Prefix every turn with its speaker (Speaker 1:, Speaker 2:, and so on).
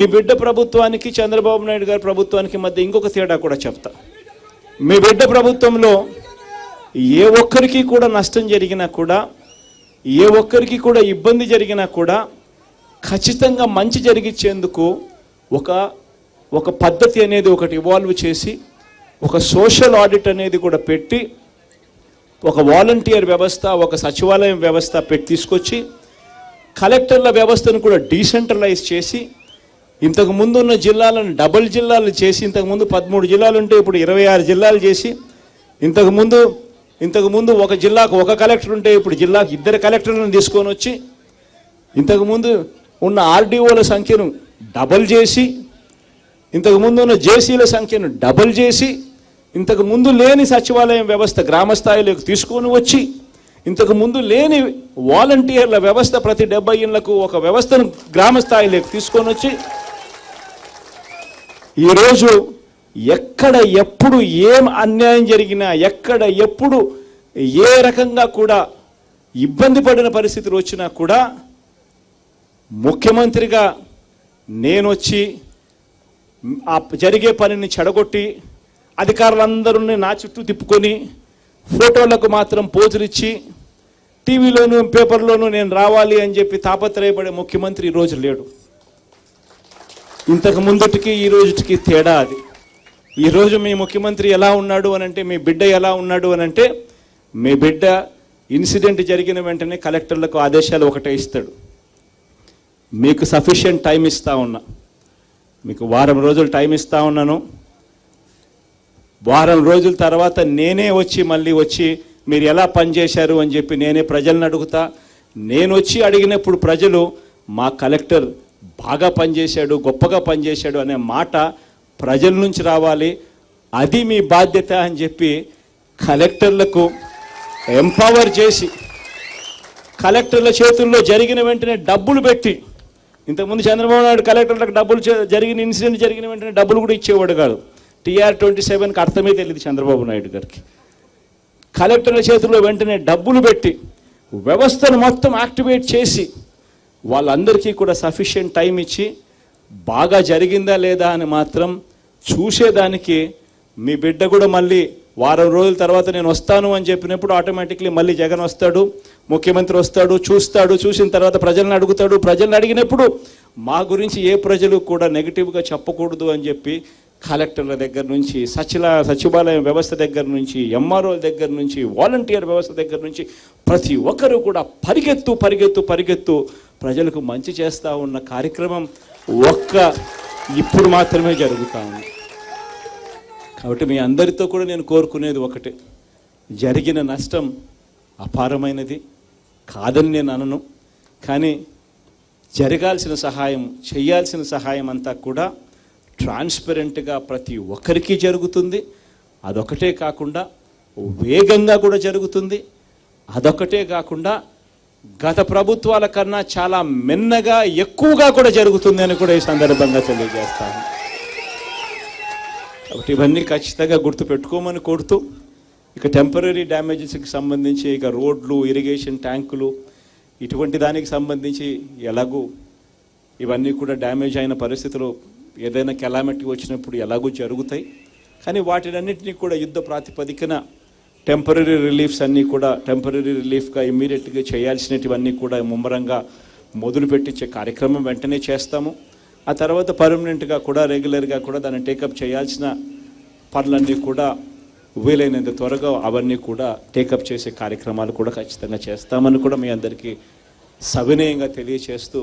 Speaker 1: మీ బిడ్డ ప్రభుత్వానికి చంద్రబాబు నాయుడు గారి ప్రభుత్వానికి మధ్య ఇంకొక తేడా కూడా చెప్తా. మీ బిడ్డ ప్రభుత్వంలో ఏ ఒక్కరికి కూడా నష్టం జరిగినా కూడా ఏ ఒక్కరికి కూడా ఇబ్బంది జరిగినా కూడా ఖచ్చితంగా మంచి జరిగించేందుకు ఒక ఒక పద్ధతి అనేది ఒకటి ఇవాల్వ్ చేసి ఒక సోషల్ ఆడిట్ అనేది కూడా పెట్టి ఒక వాలంటీర్ వ్యవస్థ ఒక సచివాలయం వ్యవస్థ పెట్టి తీసుకొచ్చి కలెక్టర్ల వ్యవస్థను కూడా డీసెంట్రలైజ్ చేసి ఇంతకు ముందు ఉన్న జిల్లాలను డబుల్ జిల్లాలు చేసి ఇంతకుముందు పదమూడు జిల్లాలు ఉంటే ఇప్పుడు ఇరవై ఆరు జిల్లాలు చేసి ఇంతకుముందు ఇంతకుముందు ఒక జిల్లాకు ఒక కలెక్టర్ ఉంటే ఇప్పుడు జిల్లాకు ఇద్దరు కలెక్టర్లను తీసుకొని వచ్చి ఇంతకుముందు ఉన్న ఆర్డీఓల సంఖ్యను డబల్ చేసి ఇంతకుముందు ఉన్న జేసీల సంఖ్యను డబల్ చేసి ఇంతకు ముందు లేని సచివాలయం వ్యవస్థ గ్రామ స్థాయిలోకి తీసుకొని వచ్చి ఇంతకు ముందు లేని వాలంటీర్ల వ్యవస్థ ప్రతి డెబ్బై ఇళ్ళకు ఒక వ్యవస్థను గ్రామ స్థాయిలోకి తీసుకొని వచ్చి ఈరోజు ఎక్కడ ఎప్పుడు ఏం అన్యాయం జరిగినా ఎక్కడ ఎప్పుడు ఏ రకంగా కూడా ఇబ్బంది పడిన పరిస్థితులు వచ్చినా కూడా ముఖ్యమంత్రిగా నేను వచ్చి ఆ జరిగే పనిని చెడగొట్టి అధికారులందరూ నా చుట్టూ తిప్పుకొని ఫోటోలకు మాత్రం పోజులిచ్చి టీవీలోను పేపర్లోనూ నేను రావాలి అని చెప్పి తాపత్రయపడే ముఖ్యమంత్రి ఈరోజు లేడు. ఇంతకు ముందుటికి ఈ రోజుటికి తేడా అది. ఈరోజు మీ ముఖ్యమంత్రి ఎలా ఉన్నాడు అని అంటే మీ బిడ్డ ఎలా ఉన్నాడు అని అంటే మీ బిడ్డ ఇన్సిడెంట్ జరిగిన వెంటనే కలెక్టర్లకు ఆదేశాలు ఒకటే ఇస్తాడు. మీకు సఫిషియంట్ టైం ఇస్తా ఉన్నా. మీకు వారం రోజులు టైం ఇస్తా ఉన్నాను. వారం రోజుల తర్వాత నేనే వచ్చి మళ్ళీ వచ్చి మీరు ఎలా పనిచేశారు అని చెప్పి నేనే ప్రజలను అడుగుతా. నేను వచ్చి అడిగినప్పుడు ప్రజలు మా కలెక్టర్ బాగా పనిచేశాడు గొప్పగా పనిచేశాడు అనే మాట ప్రజల నుంచి రావాలి. అది మీ బాధ్యత అని చెప్పి కలెక్టర్లకు ఎంపవర్ చేసి కలెక్టర్ల చేతుల్లో జరిగిన వెంటనే డబ్బులు పెట్టి ఇంతకుముందు చంద్రబాబు నాయుడు కలెక్టర్లకు డబ్బులు జరిగిన ఇన్సిడెంట్ జరిగిన వెంటనే డబ్బులు కూడా ఇచ్చేవాడు కాదు. టీఆర్ ట్వంటీ సెవెన్కి అర్థమే తెలియదు చంద్రబాబు నాయుడు గారికి. కలెక్టర్ల చేతుల్లో వెంటనే డబ్బులు పెట్టి వ్యవస్థను మొత్తం యాక్టివేట్ చేసి వాళ్ళందరికీ కూడా సఫిషియెంట్ టైం ఇచ్చి బాగా జరిగిందా లేదా అని మాత్రం చూసేదానికి మీ బిడ్డ కూడా మళ్ళీ వారం రోజుల తర్వాత నేను వస్తాను అని చెప్పినప్పుడు ఆటోమేటిక్లీ మళ్ళీ జగన్ వస్తాడు ముఖ్యమంత్రి వస్తాడు చూస్తాడు చూసిన తర్వాత ప్రజలను అడుగుతాడు. ప్రజలను అడిగినప్పుడు మా గురించి ఏ ప్రజలు కూడా నెగిటివ్గా చెప్పకూడదు అని చెప్పి కలెక్టర్ల దగ్గర నుంచి సచిల సచివాలయం వ్యవస్థ దగ్గర నుంచి ఎంఆర్ఓల దగ్గర నుంచి వాలంటీర్ వ్యవస్థ దగ్గర నుంచి ప్రతి ఒక్కరూ కూడా పరిగెత్తు పరిగెత్తు పరిగెత్తు ప్రజలకు మంచి చేస్తూ ఉన్న కార్యక్రమం ఒక్క ఇప్పుడు మాత్రమే జరుగుతా ఉంది. కాబట్టి మీ అందరితో కూడా నేను కోరుకునేది ఒకటే. జరిగిన నష్టం అపారమైనది కాదని నేను అనను. కానీ జరగాల్సిన సహాయం చేయాల్సిన సహాయం అంతా కూడా ట్రాన్స్పరెంట్గా ప్రతి ఒక్కరికి జరుగుతుంది. అదొకటే కాకుండా వేగంగా కూడా జరుగుతుంది. అదొకటే కాకుండా గత ప్రభుత్వాల కన్నా చాలా మెన్నగా ఎక్కువగా కూడా జరుగుతుంది అని కూడా ఈ సందర్భంగా తెలియజేస్తాను. కాబట్టి ఇవన్నీ ఖచ్చితంగా గుర్తు పెట్టుకోమని కోరుతూ ఇక టెంపరీ డ్యామేజెస్కి సంబంధించి ఇక రోడ్లు ఇరిగేషన్ ట్యాంకులు ఇటువంటి దానికి సంబంధించి ఎలాగూ ఇవన్నీ కూడా డ్యామేజ్ అయిన పరిస్థితులు ఏదైనా కెలామిటీ వచ్చినప్పుడు ఎలాగూ జరుగుతాయి. కానీ వాటినన్నింటినీ కూడా యుద్ధ ప్రాతిపదికన టెంపరీ రిలీఫ్స్ అన్నీ కూడా టెంపరీ రిలీఫ్గా ఇమ్మీడియట్గా చేయాల్సినటివన్నీ కూడా ముమ్మరంగా మొదలు పెట్టించే కార్యక్రమం వెంటనే చేస్తాము. ఆ తర్వాత పర్మనెంట్గా కూడా రెగ్యులర్గా కూడా దాన్ని టేకప్ చేయాల్సిన పనులన్నీ కూడా వీలైనంత త్వరగా అవన్నీ కూడా టేకప్ చేసే కార్యక్రమాలు కూడా ఖచ్చితంగా చేస్తామని కూడా మీ అందరికీ సవినయంగా తెలియచేస్తూ